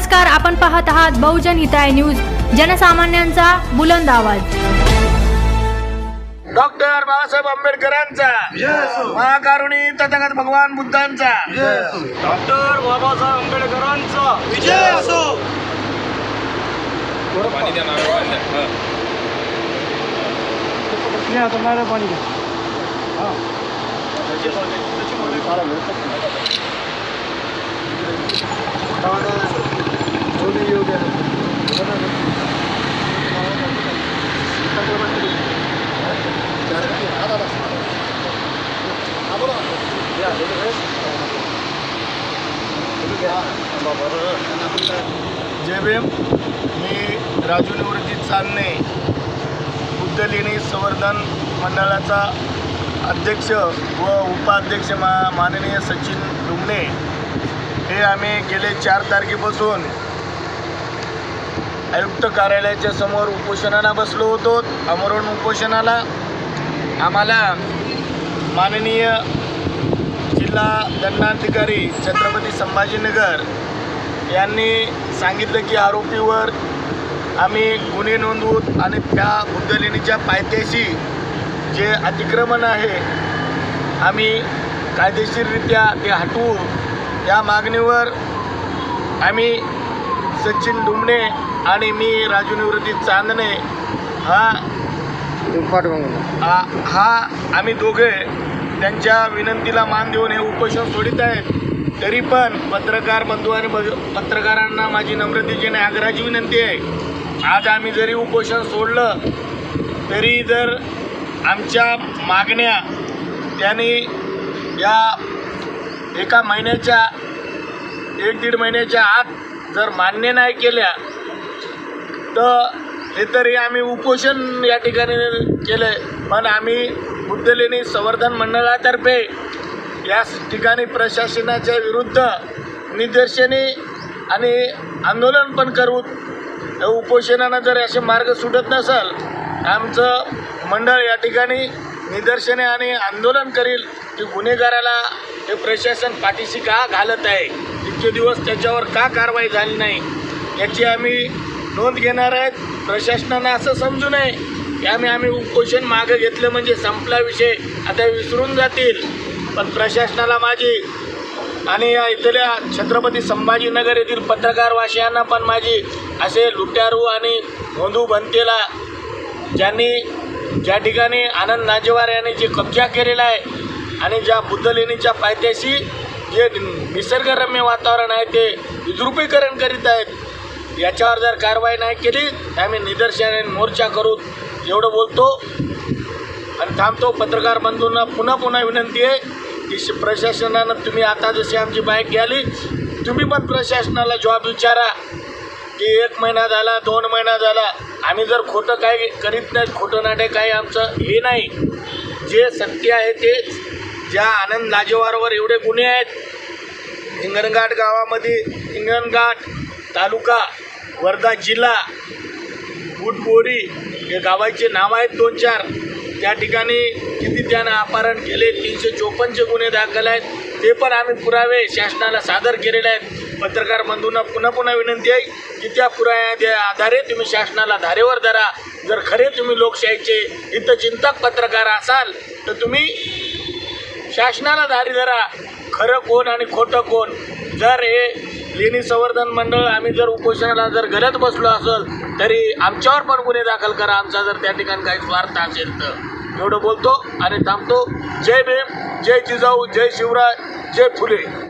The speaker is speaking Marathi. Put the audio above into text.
नमस्कार आपण पाहत आहात बहुजन हिताय न्यूज जनसामान्यांचा बुलंद आवाज. डॉक्टर बाबासाहेब आंबेडकरांचा महाकारुणी तथागत भगवान बुद्धांचा डॉक्टर बाबासाहेब आंबेडकरांचा. विजय असो. पाणी द्या नारळ जय भीम मी राजू निवृत्ती चांदणे बुद्धलेणी संवर्धन मंडळाचा अध्यक्ष व उपाध्यक्ष मा माननीय सचिन डुमणे हे आम्ही गेले चार तारखेपासून आयुक्त कार्यालयाच्या समोर उपोषणाला बसलो होतो अमरण उपोषणाला. आम्हाला माननीय जिल्हा दंडाधिकारी छत्रपती संभाजीनगर यांनी सांगितलं की आरोपीवर आम्ही गुन्हे नोंदवून आणि त्या बुद्धलेणीच्या पायथ्याशी जे अतिक्रमण आहे आम्ही कायदेशीररित्या ते हटवू. या मागणीवर आम्ही सचिन डुमणे आणि मी राजू निवृत्ती चांदणे हा हा हा आम्ही दोघे त्यांच्या विनंतीला मान देऊन हे उपोषण सोडित आहेत. तरी पण पत्रकार बंधू आणि पत्रकारांना माझी नम्रतेची आणि आग्रहाची विनंती आहे. आज आम्ही जरी उपोषण सोडलं तरी जर आमच्या मागण्या त्यांनी या एका महिन्याच्या एक दीड महिन्याच्या आत जर मान्य नाही केल्या तर हे तरी आम्ही उपोषण या ठिकाणी केलं आहे पण आम्ही बुद्धलेणी संवर्धन मंडळातर्फे या ठिकाणी प्रशासनाच्या विरुद्ध निदर्शने आणि आंदोलन पण करू उपोषणानं जर असे मार्ग सुटत नसेल आमचं मंडळ या ठिकाणी निदर्शने आणि आंदोलन करील की गुन्हेगाराला हे प्रशासन पाठीशी का घालत आहे? इतके दिवस त्याच्यावर का कारवाई झाली नाही? याची आम्ही नोंद घेणार आहेत. प्रशासनानं असं समजू नये की आम्ही आम्ही उपोषण मागं घेतलं म्हणजे संपला विषय. आता विसरून जातील. पण प्रशासनाला माझी आणि या इथल्या छत्रपती संभाजीनगर येथील पत्रकार वासियांना पण माझी असे लुट्यारू आणि गोंधू बनतेला ज्यांनी ज्या ठिकाणी आनंद नाजेवार यांनी जे कब्जा केलेला आहे आणि ज्या बुद्धलेणीच्या पायथ्याशी जे निसर्गरम्य वातावरण आहे ते विद्रुपीकरण करीत आहेत याच्यावर जर कारवाई नाही केली तर आम्ही निदर्शन मोर्चा करू एवढं बोलतो. आणि थांबतो पत्रकार बंधूंना पुन्हा पुन्हा विनंती आहे की प्रशासनानं तुम्ही आता जशी आमची बाईक घ्याली तुम्ही पण प्रशासनाला जॉब विचारा की एक महिना झाला दोन महिना झाला आम्ही जर खोटं काही करीत नाही खोटं नाटे काही आमचं हे नाही. जे सत्य आहे तेच ज्या आनंद लाजेवारवर एवढे गुन्हे आहेत हिंगणघाट गावामध्ये हिंगणघाट तालुका वर्धा जिल्हा बुटबोरी हे गावाचे नाव आहेत दोन चार. त्या ठिकाणी किती त्यानं अपहरण केले तीनशे चोपन्नचे गुन्हे दाखल आहेत ते पण आम्ही पुरावे शासनाला सादर केलेले आहेत. पत्रकार बंधूंना पुन्हा पुन्हा विनंती आहे की त्या पुराव्या आधारे तुम्ही शासनाला धारेवर धरा. जर खरे तुम्ही लोकशाहीचे हितचिंतक पत्रकार असाल तर तुम्ही शासनाला धारी धरा. खरं कोण आणि खोटं कोण जर हे लेणी संवर्धन मंडळ आम्ही जर उपोषणाला जर गलत बसलो असेल तरी आमच्यावर पण गुन्हे दाखल करा. आमचा जर त्या ठिकाणी काही स्वार्थ असेल तर. एवढं बोलतो आणि थांबतो. जय भीम जय जिजाऊ जय शिवराय जय फुले.